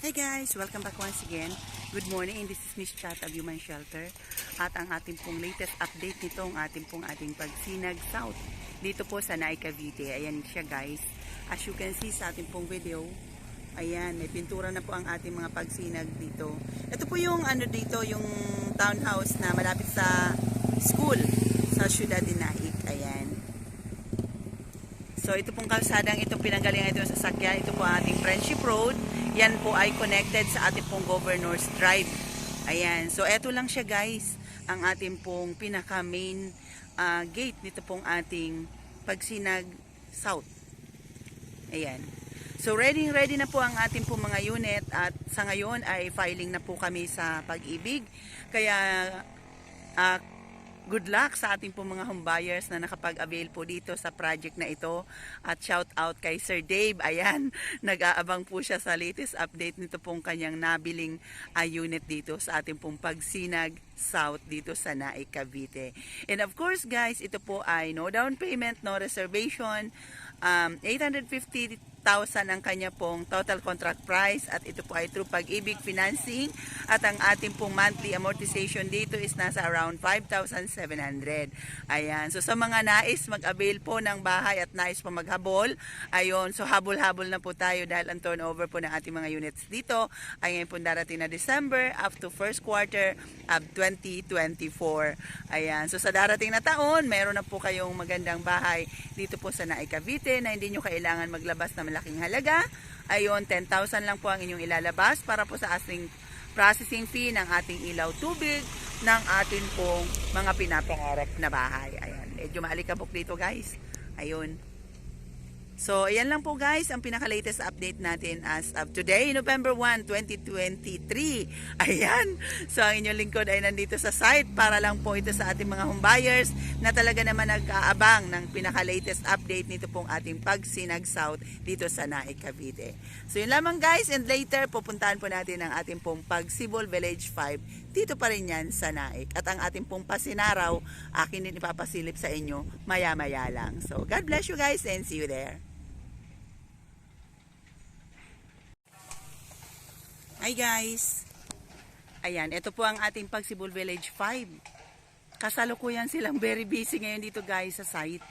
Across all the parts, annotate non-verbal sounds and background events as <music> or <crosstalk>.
Hey guys! Welcome back once again. Good morning. This is Miss Chat of Human Shelter. At ang ating pong latest update nito, ang ating pong ating pagsinag south. Dito po sa Naik Cavite. Ayan siya guys. As you can see sa ating pong video, ayan, may pintura na po ang ating mga pagsinag dito. Ito po yung ano dito, yung townhouse na malapit sa school sa Ciudad de Naik. Ayan. So ito pong kalsadang itong pinanggalingan ito sa sasakyan, ito po ang ating Friendship Road. Yan po ay connected sa ating pong Governor's Drive. Ayan. So ito lang siya guys, ang ating pong pinaka main ah, gate nito pong ating Pagsinag South. Ayan. So ready ready na po ang ating po mga unit at sa ngayon ay filing na po kami sa pag-ibig. Kaya ah, good luck sa ating po mga home buyers na nakapag-avail po dito sa project na ito. At shout out kay Sir Dave. Ayan, <laughs> nag-aabang po siya sa latest update nito pong kanyang nabiling ah, unit dito sa ating pong Pagsinag South dito sa Naik, Cavite. And of course guys, ito po ay no down payment, no reservation. Um, 850,000 ang kanya pong total contract price at ito po ay through pag-ibig financing at ang ating pong monthly amortization dito is nasa around 5,700. Ayan. So sa mga nais mag-avail po ng bahay at nais po maghabol, ayun, so habol-habol na po tayo dahil ang turnover po ng ating mga units dito ay ngayon po darating na December up to first quarter of 2024. Ayan. So sa darating na taon, meron na po kayong magandang bahay dito po sa Naik Cavite na hindi nyo kailangan maglabas na malaking halaga. Ayun, 10,000 lang po ang inyong ilalabas para po sa ating processing fee ng ating ilaw tubig ng atin pong mga pinapangarap na bahay. Ayan, medyo maalikabok dito guys. Ayun. So, ayan lang po guys ang pinaka-latest update natin as of today, November 1, 2023. <laughs> Ayan. So, ang inyong lingkod ay nandito sa site para lang po ito sa ating mga home buyers na talaga naman nag-aabang ng pinaka-latest update nito pong ating Pagsinag South dito sa Naik, Cavite. So, yun lamang guys and later pupuntahan po natin ang ating pong Pagsibol Village 5 dito pa rin yan sa Naik. At ang ating pong Pasinaraw, akin din ipapasilip sa inyo maya-maya lang. So, God bless you guys and see you there. Hi guys! Ayan, ito po ang ating Pagsibol Village 5. Kasalukuyan silang very busy ngayon dito guys sa site.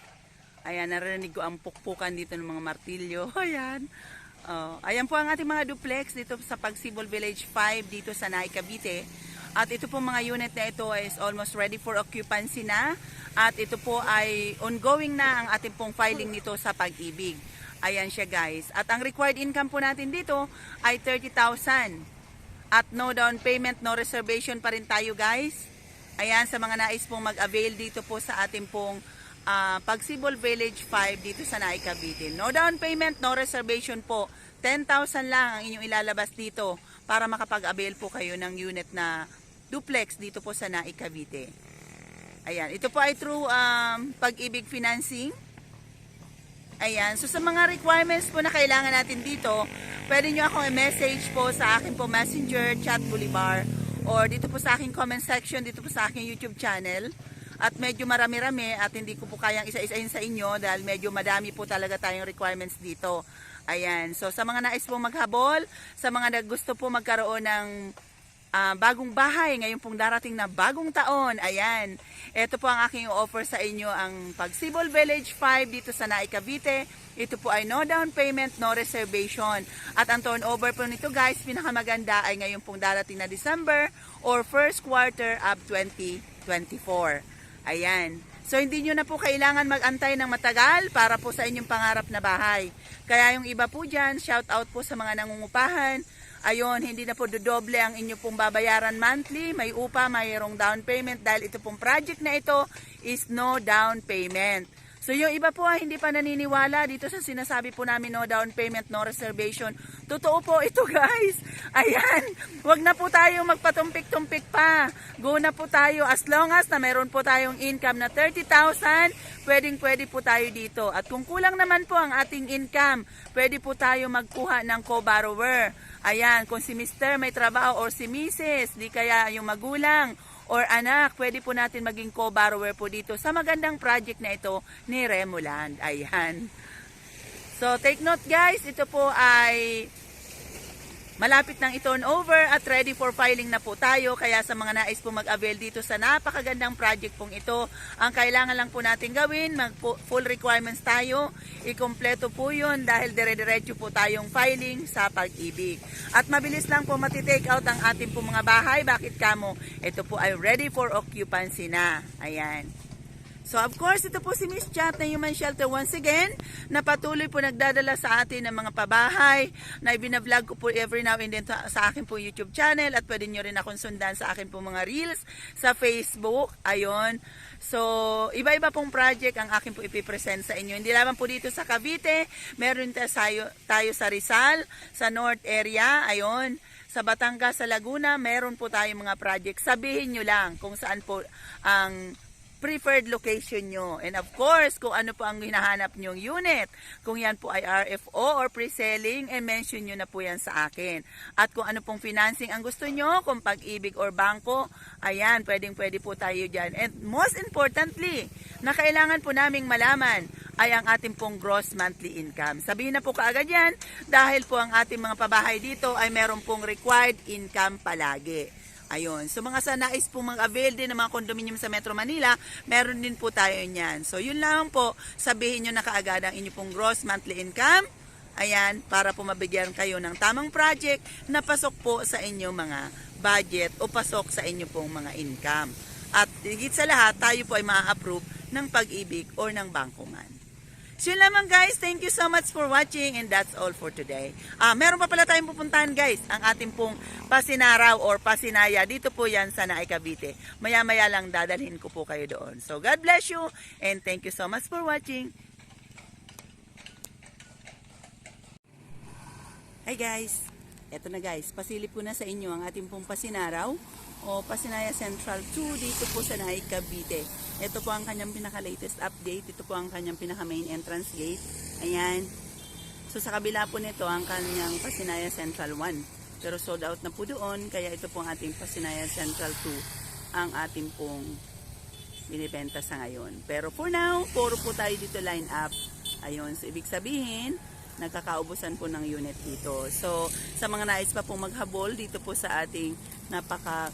Ayan, narinig ko ang pukpukan dito ng mga martilyo. <laughs> Ayan. Oh, ayan po ang ating mga duplex dito sa Pagsibol Village 5 dito sa Naik, Cavite. At ito po mga unit na ito is almost ready for occupancy na. At ito po ay ongoing na ang ating pong filing nito sa pag-ibig. Ayan siya guys. At ang required income po natin dito ay 30,000. At no down payment, no reservation pa rin tayo guys. Ayan sa mga nais pong mag-avail dito po sa ating pong ah, Pagsibol Village 5 dito sa Naik Cavite. No down payment, no reservation po. 10,000 lang ang inyong ilalabas dito para makapag-avail po kayo ng unit na duplex dito po sa Naik Cavite. Ayan, ito po ay through um, pag-ibig financing. Ayan, so sa mga requirements po na kailangan natin dito, pwede nyo akong i-message po sa akin po Messenger, Chat Boulevard, or dito po sa aking comment section, dito po sa aking YouTube channel. At medyo marami-rami at hindi ko po kayang isa-isain sa inyo dahil medyo madami po talaga tayong requirements dito. Ayan, so sa mga nais po maghabol, sa mga gusto po magkaroon ng ah, bagong bahay ngayon pong darating na bagong taon. Ayan. Ito po ang aking offer sa inyo ang Pagsibol Village 5 dito sa Naik, Cavite. Ito po ay no down payment, no reservation. At ang turnover po nito guys, pinakamaganda ay ngayon pong darating na December or first quarter of 2024. Ayan. So hindi nyo na po kailangan mag-antay ng matagal para po sa inyong pangarap na bahay. Kaya yung iba po dyan, shout out po sa mga nangungupahan. Ayun, hindi na po dodoble ang inyo pong babayaran monthly. May upa, mayroong down payment dahil ito pong project na ito is no down payment. So yung iba po ay hindi pa naniniwala dito sa sinasabi po namin no down payment, no reservation. Totoo po ito <laughs> guys. Ayan, wag na po tayo magpatumpik-tumpik pa. Go na po tayo as long as na meron po tayong income na 30,000, pwedeng pwede po tayo dito. At kung kulang naman po ang ating income, pwede po tayo magkuha ng co-borrower. Ayan, kung si Mr. may trabaho or si Mrs. di kaya yung magulang or anak, pwede po natin maging co-borrower po dito sa magandang project na ito ni Remoland. Ayan. So, take note guys, ito po ay Malapit nang i-turn over at ready for filing na po tayo. Kaya sa mga nais po mag-avail dito sa napakagandang project pong ito, ang kailangan lang po natin gawin, mag full requirements tayo, ikumpleto po yun dahil dire-diretso po tayong filing sa pag-ibig. At mabilis lang po matitake out ang ating po mga bahay. Bakit kamo? Ito po ay ready for occupancy na. Ayan. So of course, ito po si Miss Chat na Human Shelter once again, na patuloy po nagdadala sa atin ng mga pabahay, na ibinablog ko po every now and then sa, akin po YouTube channel at pwede nyo rin akong sundan sa akin po mga reels sa Facebook. Ayon. So, iba-iba pong project ang akin po ipipresent sa inyo. Hindi lamang po dito sa Cavite, meron tayo, tayo sa Rizal, sa North area, ayon. Sa Batangas, sa Laguna, meron po tayong mga project. Sabihin nyo lang kung saan po ang preferred location nyo. And of course, kung ano po ang hinahanap nyong unit. Kung yan po ay RFO or pre-selling, eh mention nyo na po yan sa akin. At kung ano pong financing ang gusto nyo, kung pag-ibig or bangko, ayan, pwedeng pwede po tayo dyan. And most importantly, na kailangan po naming malaman ay ang ating pong gross monthly income. Sabihin na po kaagad yan, dahil po ang ating mga pabahay dito ay meron pong required income palagi. Ayun. So mga sa nais po mag-avail din ng mga condominium sa Metro Manila, meron din po tayo niyan. So yun lang po, sabihin nyo na kaagad ang inyo pong gross monthly income. Ayan, para po mabigyan kayo ng tamang project na pasok po sa inyong mga budget o pasok sa inyo pong mga income. At higit sa lahat, tayo po ay ma-approve ng pag-ibig or ng bangko man. So yun lamang guys, thank you so much for watching and that's all for today. Ah, meron pa pala tayong pupuntahan guys, ang ating pong Pasinaraw or Pasinaya. Dito po yan sa Naay Cavite. Maya-maya lang dadalhin ko po kayo doon. So God bless you and thank you so much for watching. Hi guys! Eto na guys, pasilip ko na sa inyo ang ating pong Pasinaraw o Pasinaya Central 2 dito po sa Naik Cavite. Ito po ang kanyang pinaka-latest update. Ito po ang kanyang pinaka-main entrance gate. Ayan. So sa kabila po nito ang kanyang Pasinaya Central 1. Pero sold out na po doon. Kaya ito po ang ating Pasinaya Central 2 ang ating pong binibenta sa ngayon. Pero for now, puro po tayo dito line up. Ayun. So ibig sabihin, nagkakaubusan po ng unit dito. So, sa mga nais pa pong maghabol dito po sa ating napaka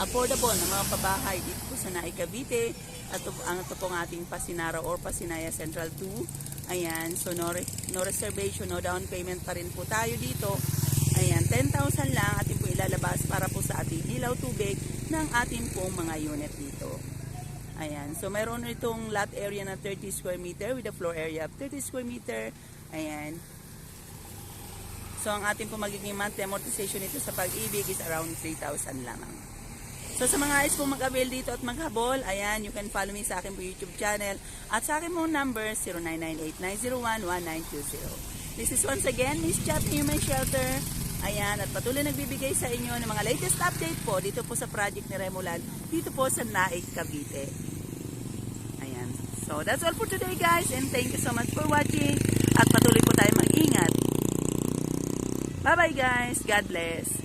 affordable na mga pabahay dito po sa Naik Cavite. At ang ito pong ating Pasinara or Pasinaya Central 2 ayan, so no, re- no reservation no down payment pa rin po tayo dito. Ayan, 10,000 lang ating po ilalabas para po sa ating ilaw tubig ng ating pong mga unit dito. Ayan, so mayroon itong lot area na 30 square meter with a floor area of 30 square meter. Ayan. So, ang ating po magiging monthly amortization nito sa pag-ibig is around 3,000 lamang. So, sa mga nais po mag-avail dito at maghabol, ayan, you can follow me sa akin po YouTube channel at sa akin po number 0998-901-1920. This is once again, Miss Chat Human Shelter. Ayan, at patuloy nagbibigay sa inyo ng mga latest update po dito po sa project ni Remulan, dito po sa Naik, Cavite. Ayan. So, that's all for today guys and thank you so much for watching at patuloy po tayo mag-ingat. Bye-bye guys. God bless.